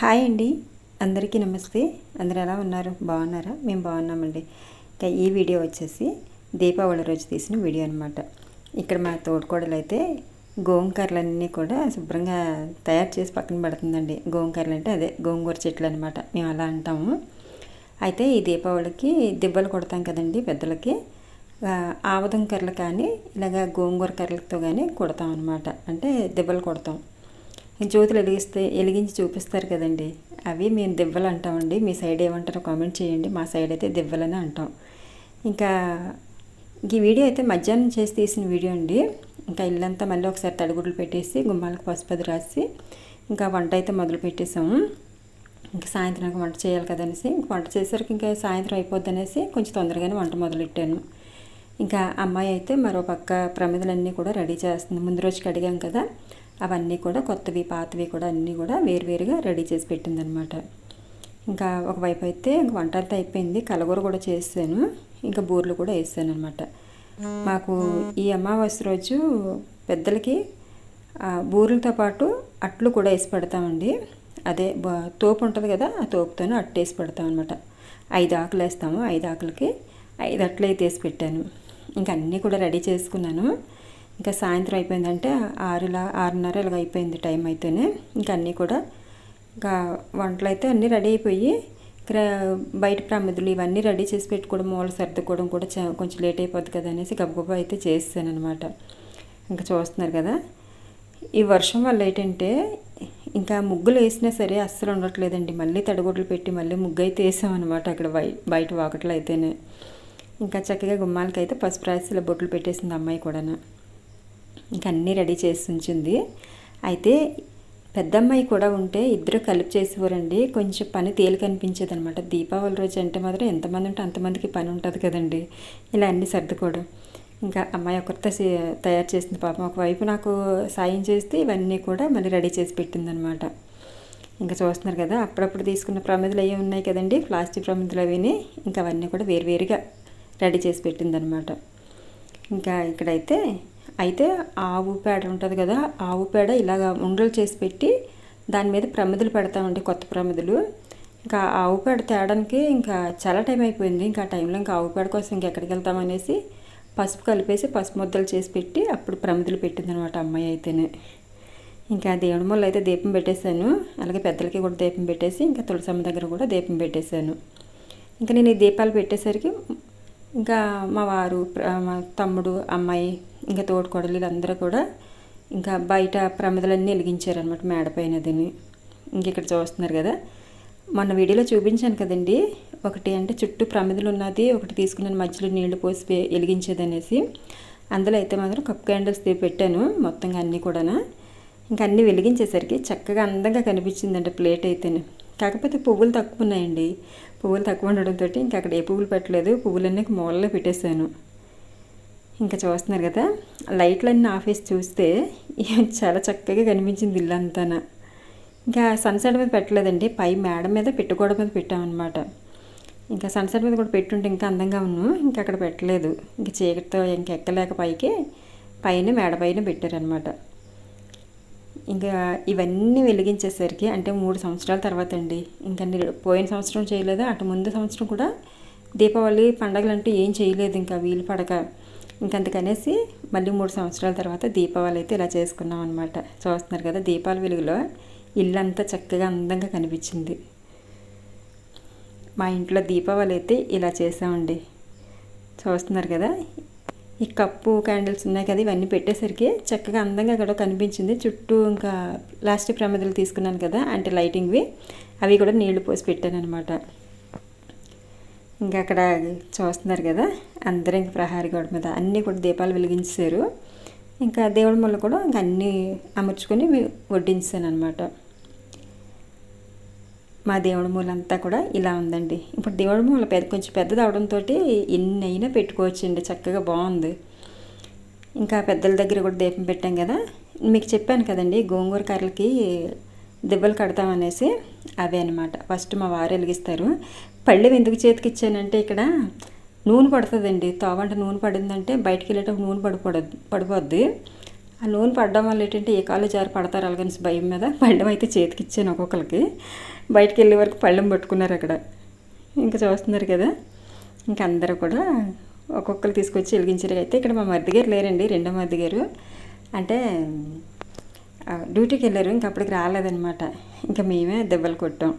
Hi అండి. అందరికీ నమస్తే. అందరు ఎలా ఉన్నారు? బాగున్నారా? మేము బాగున్నామండి. ఇంకా ఈ వీడియో వచ్చేసి దీపావళి రోజు తీసిన వీడియో అనమాట ఇక్కడ మా తోడుకోడలు అయితే గోంకర్లన్నీ కూడా శుభ్రంగా తయారు చేసి పక్కన పెడుతుందండి. గోంకర్లు అంటే అదే గోంగూర చెట్లు అనమాట మేము అలా అంటాము. అయితే ఈ దీపావళికి దిబ్బలు కొడతాం కదండి పెద్దలకి. ఆవదం కర్రలు కానీ ఇలాగ గోంగూర కర్రలతో కానీ కొడతాం అనమాట అంటే దెబ్బలు కొడతాం. జ్యోతులు వెలిగిస్తే వెలిగించి చూపిస్తారు కదండి. అవి మేము దివ్వలు అంటామండి. మీ సైడ్ ఏమంటారో కామెంట్ చేయండి. మా సైడ్ అయితే దివ్వలని అంటాం. ఇంకా ఈ వీడియో అయితే మధ్యాహ్నం చేసి తీసిన వీడియో అండి. ఇంకా ఇల్లంతా మళ్ళీ ఒకసారి తడిగుడ్లు పెట్టేసి గుమ్మాలకు పసుపది రాసి ఇంకా వంట అయితే మొదలు పెట్టేసాము ఇంకా సాయంత్రం వంట చేయాలి కదనేసి ఇంక వంట చేసేసరికి ఇంకా సాయంత్రం అయిపోద్ది అనేసి కొంచెం తొందరగానే వంట మొదలెట్టాను. ఇంకా అమ్మాయి అయితే మరో పక్క ప్రమిదలన్నీ కూడా రెడీ చేస్తుంది. ముందు రోజుకి అడిగాం కదా. అవన్నీ కూడా కొత్తవి పాతవి కూడా అన్నీ కూడా వేరువేరుగా రెడీ చేసి పెట్టిందనమాట ఇంకా ఒకవైపు అయితే ఇంక వంట అంతా అయిపోయింది కలగూర కూడా చేసాను ఇంకా బూర్లు కూడా వేసాను అనమాట మాకు ఈ అమావాస్య రోజు పెద్దలకి బూరెలతో పాటు అట్లు కూడా వేసి పెడతామండి. అదే తోపు ఉంటుంది కదా ఆ తోపుతోనే అట్టు వేసి పెడతాం అనమాట ఐదు ఆకులు వేస్తాము ఐదు ఆకులకి ఐదు అట్లు అయితే వేసి పెట్టాను. ఇంకా అన్నీ కూడా రెడీ చేసుకున్నాను. ఇంకా సాయంత్రం అయిపోయిందంటే ఆరులా ఆరున్నర ఇలాగ అయిపోయింది టైం అయితేనే. ఇంకా అన్నీ కూడా ఇంకా వంటలు అయితే అన్నీ రెడీ అయిపోయి బయట ప్రమిదులు ఇవన్నీ రెడీ చేసి పెట్టుకోవడం మూల సర్దుకోవడం కూడా కొంచెం లేట్ అయిపోద్ది కదా అనేసి గబగబా అయితే చేస్తాను అనమాట ఇంకా చూస్తున్నారు కదా. ఈ వర్షం వల్ల ఏంటంటే ఇంకా ముగ్గులు వేసినా సరే అస్సలు ఉండట్లేదండి. మళ్ళీ తడగొడ్లు పెట్టి మళ్ళీ ముగ్గు అయితే వేసామన్నమాట అక్కడ బయట వాకట్లో అయితేనే. ఇంకా చక్కగా గుమ్మాలకైతే పసుపు రాసి ఇలా బొట్లు పెట్టేసింది అమ్మాయి కూడా ఇంకా అన్నీ రెడీ చేసి ఉంచింది. అయితే పెద్దమ్మాయి కూడా ఉంటే ఇద్దరు కలిపి చేసేవారండి. కొంచెం పని తేలిక అనిపించేది అనమాట దీపావళి రోజు అంటే మాత్రం ఎంతమంది ఉంటే అంతమందికి పని ఉంటుంది కదండి. ఇలా అన్నీ సర్దుకోవడం. ఇంకా అమ్మాయి ఒకరితో తయారు చేసింది పాపం. ఒకవైపు నాకు సాయం చేస్తే ఇవన్నీ కూడా మళ్ళీ రెడీ చేసి పెట్టిందనమాట ఇంకా చూస్తున్నారు కదా అప్పుడప్పుడు తీసుకున్న ప్రమిదలు అవి ఉన్నాయి కదండి. ప్లాస్టిక్ ప్రమిదలు అవిని ఇంకా అవన్నీ కూడా వేరువేరుగా రెడీ చేసి పెట్టిందనమాట ఇంకా ఇక్కడైతే అయితే ఆవు పేడ ఉంటుంది కదా ఆవు పేడ ఇలాగ ఉండలు చేసి పెట్టి దాని మీద ప్రమిదలు పెడతామండి కొత్త ప్రమిదలు. ఇంకా ఆవు పేడ తేడానికి ఇంకా చాలా టైం అయిపోయింది. ఇంకా టైంలో ఇంకా ఆవు పేడ కోసం ఇంకెక్కడికి వెళ్తామనేసి పసుపు కలిపేసి పసుపు ముద్దలు చేసి పెట్టి అప్పుడు ప్రమిదలు పెట్టిందనమాట అమ్మాయి అయితేనే. ఇంకా దేవుడి మూల అయితే దీపం పెట్టేశాను. అలాగే పెద్దలకి కూడా దీపం పెట్టేసి ఇంకా తులసమ్మ దగ్గర కూడా దీపం పెట్టేశాను. ఇంకా నేను ఈ దీపాలు పెట్టేసరికి ఇంకా మా వారు మా తమ్ముడు అమ్మాయి ఇంకా తోడుకోడలు అందరూ కూడా ఇంకా బయట ప్రమిదలన్నీ వెలిగించారనమాట మేడపైన దీన్ని. ఇంక ఇక్కడ చూస్తున్నారు కదా. మొన్న వీడియోలో చూపించాను కదండి. ఒకటి అంటే చుట్టూ ప్రమిదలు ఉన్నది ఒకటి తీసుకున్నాను మధ్యలో నీళ్ళు పోసి వెలిగించేది అనేసి అందులో అయితే మాత్రం కప్ క్యాండిల్స్ పెట్టాను మొత్తంగా అన్నీ కూడా ఇంకా అన్నీ వెలిగించేసరికి చక్కగా అందంగా కనిపించిందండి ప్లేట్ అయితేనే. కాకపోతే పువ్వులు తక్కువ ఉన్నాయండి. పువ్వులు తక్కువ ఉండడంతో ఇంకా అక్కడ ఏ పువ్వులు పెట్టలేదు. పువ్వులన్నీ మూలలో పెట్టేశాను. ఇంకా చూస్తున్నారు కదా లైట్లన్నీ ఆఫేసి చూస్తే చాలా చక్కగా కనిపించింది ఇల్లంతా ఇంకా సన్సెట్ మీద పెట్టలేదండి పై మేడ మీద పెట్టుకోవడం మీద పెట్టామన్నమాట. ఇంకా సన్సెట్ మీద కూడా పెట్టుంటే ఇంకా అందంగా ఉన్నాను ఇంకా అక్కడ పెట్టలేదు. ఇంకా చీకటితో ఇంకా ఎక్కలేక పైకి పైన మేడ పైన పెట్టారనమాట ఇంకా ఇవన్నీ వెలిగించేసరికి అంటే మూడు సంవత్సరాల తర్వాత అండి ఇంకా నేను పోయిన సంవత్సరం చేయలేదు అటు ముందు సంవత్సరం కూడా దీపావళి పండగలు అంటూ ఏం చేయలేదు ఇంకా వీలు పడక. ఇంకందుకనేసి మళ్ళీ మూడు సంవత్సరాల తర్వాత దీపావళి అయితే ఇలా చేసుకున్నాం అనమాట చూస్తున్నారు కదా దీపాల వెలుగులో ఇల్లంతా చక్కగా అందంగా కనిపించింది. మా ఇంట్లో దీపావళి అయితే ఇలా చేసామండి చూస్తున్నారు కదా? ఈ కప్పు క్యాండిల్స్ ఉన్నాయి కదా ఇవన్నీ పెట్టేసరికి చక్కగా అందంగా కూడా కనిపించింది. చుట్టూ ఇంకా ప్లాస్టిక్ ప్రమదలు తీసుకున్నాను కదా అంటే లైటింగ్వి అవి కూడా నీళ్ళు పోసి పెట్టాను అనమాట ఇంకా అక్కడ చూస్తున్నారు కదా అందరూ ఇంక ప్రహారీ గోడ మీద అన్నీ కూడా దీపాలు వెలిగించారు. ఇంకా దేవుడి ముళ్ళు కూడా ఇంకా అన్నీ అమర్చుకొని వడ్డించాను అనమాట మా దేవుడి మూల అంతా కూడా ఇలా ఉందండి. ఇప్పుడు దేవుడి మూల పెద్ద కొంచెం పెద్దది అవడంతో ఎన్ని అయినా పెట్టుకోవచ్చండి చక్కగా బాగుంది. ఇంకా పెద్దల దగ్గర కూడా దీపం పెట్టాం కదా మీకు చెప్పాను కదండి గోంగూర కర్రలకి దెబ్బలు కడతామనేసి అవే అనమాట ఫస్ట్ మా వారు వెలిగిస్తారు. పళ్ళెం ఎందుకు చేతికి ఇచ్చానంటే ఇక్కడ నూనె పడుతుందండి. తోవంట నూనె పడిందంటే బయటికి వెళ్ళేటప్పుడు నూనె పడిపోడదు పడిపోద్ది. ఆ నూనె పడడం వల్ల ఏంటంటే ఏ కాలు జారి పడతారు అలాగని భయం మీద పళ్ళెం అయితే చేతికి ఇచ్చాను ఒక్కొక్కరికి బయటికి వెళ్ళే వరకు పళ్ళెం పట్టుకున్నారు అక్కడ. ఇంకా చూస్తున్నారు కదా. ఇంకా అందరూ కూడా ఒక్కొక్కరు తీసుకొచ్చి వెలిగించారు. అయితే ఇక్కడ మా మరిది గారు లేరండి రెండో మరిది గారు. అంటే డ్యూటీకి వెళ్ళారు ఇంకా అప్పటికి రాలేదనమాట ఇంకా మేమే దెబ్బలు కొట్టాం.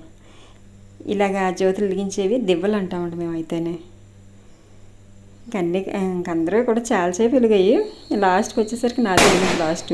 ఇలాగా జ్యోతులు వెలిగించేవి దివ్వలు అంటామండి మేమైతేనే. అయితేనే అన్ని ఇంక అందరూ కూడా చాలాసేపు వెలిగాయి. లాస్ట్కి వచ్చేసరికి నాది వెలిగింది లాస్ట్.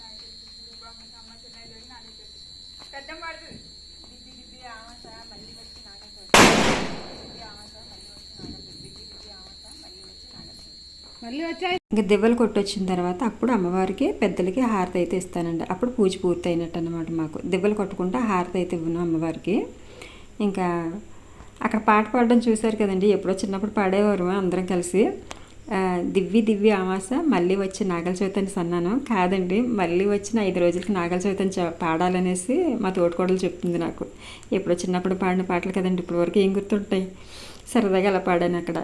ఇంకా దెబ్బలు కొట్టొచ్చిన తర్వాత అప్పుడు అమ్మవారికి పెద్దలకి హారతి అయితే ఇస్తానండి. అప్పుడు పూజ పూర్తి అయినట్టు అనమాట మాకు. దెబ్బలు కొట్టకుండా హారతి అయితే ఇవ్వను అమ్మవారికి. ఇంకా అక్కడ పాట పాడడం చూశారు కదండి. ఎప్పుడో చిన్నప్పుడు పాడేవారు అందరం కలిసి. దివ్వి దివ్వి దివ్య ఆమాస మళ్ళీ వచ్చి నాగల చవితని అని సన్నాను. కాదండి మళ్ళీ వచ్చిన ఐదు రోజులకి నాగల చవితని పాడాలనేసి మా తోటకోడలు చెప్తుంది నాకు. ఎప్పుడో చిన్నప్పుడు పాడిన పాటలు కదండి ఇప్పటివరకు వరకు ఏం గుర్తుంటాయి? సరదాగా అలా పాడాను అక్కడ.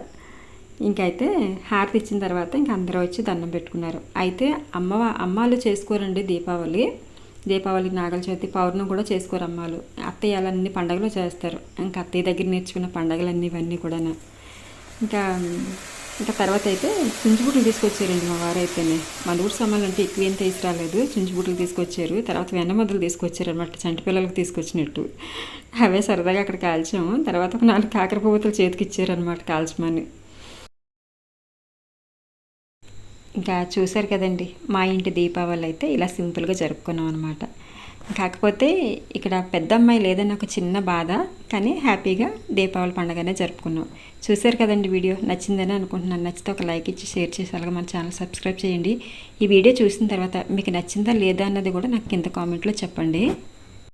ఇంకైతే హారతి ఇచ్చిన తర్వాత ఇంక అందరూ వచ్చి దండం పెట్టుకున్నారు. అయితే అమ్మ అమ్మాలు చేసుకోరండి దీపావళి. దీపావళి నాగల చవితి పౌర్ణం కూడా చేసుకోరు అమ్మాలు. అత్తయ్య అన్ని పండగలు చేస్తారు. ఇంకా అత్తయ్య దగ్గర నేర్చుకున్న పండగలన్నీ ఇవన్నీ కూడా ఇంకా ఇంకా తర్వాత అయితే చుంచుబుట్లు తీసుకొచ్చారండి మా వారు అయితేనే. మన ఊరు సామాన్లు అంటే ఎక్కువ ఏం తీసుకురాలేదు. చుంచుబుట్లు తీసుకొచ్చారు. తర్వాత వెన్నమద్దులు తీసుకొచ్చారు అనమాట చంటి పిల్లలకు తీసుకొచ్చినట్టు. అవే సరదాగా అక్కడ కాల్చాము. తర్వాత ఒక నాలుగు కాకర పువ్వుతులు చేతికి ఇచ్చారు అనమాట కాల్చమని. ఇంకా చూశారు కదండి మా ఇంటి దీపావళి అయితే ఇలా సింపుల్గా జరుపుకున్నాం అనమాట కాకపోతే ఇక్కడ పెద్ద అమ్మాయి లేదని ఒక చిన్న బాధ కానీ హ్యాపీగా దీపావళి పండుగనే జరుపుకున్నాం. చూశారు కదండి వీడియో నచ్చిందని అనుకుంటున్నాను. నచ్చితే ఒక లైక్ ఇచ్చి షేర్ చేసి అలాగే మన ఛానల్ సబ్స్క్రైబ్ చేయండి. ఈ వీడియో చూసిన తర్వాత మీకు నచ్చిందా లేదా అన్నది కూడా నాకు కింద కామెంట్లో చెప్పండి.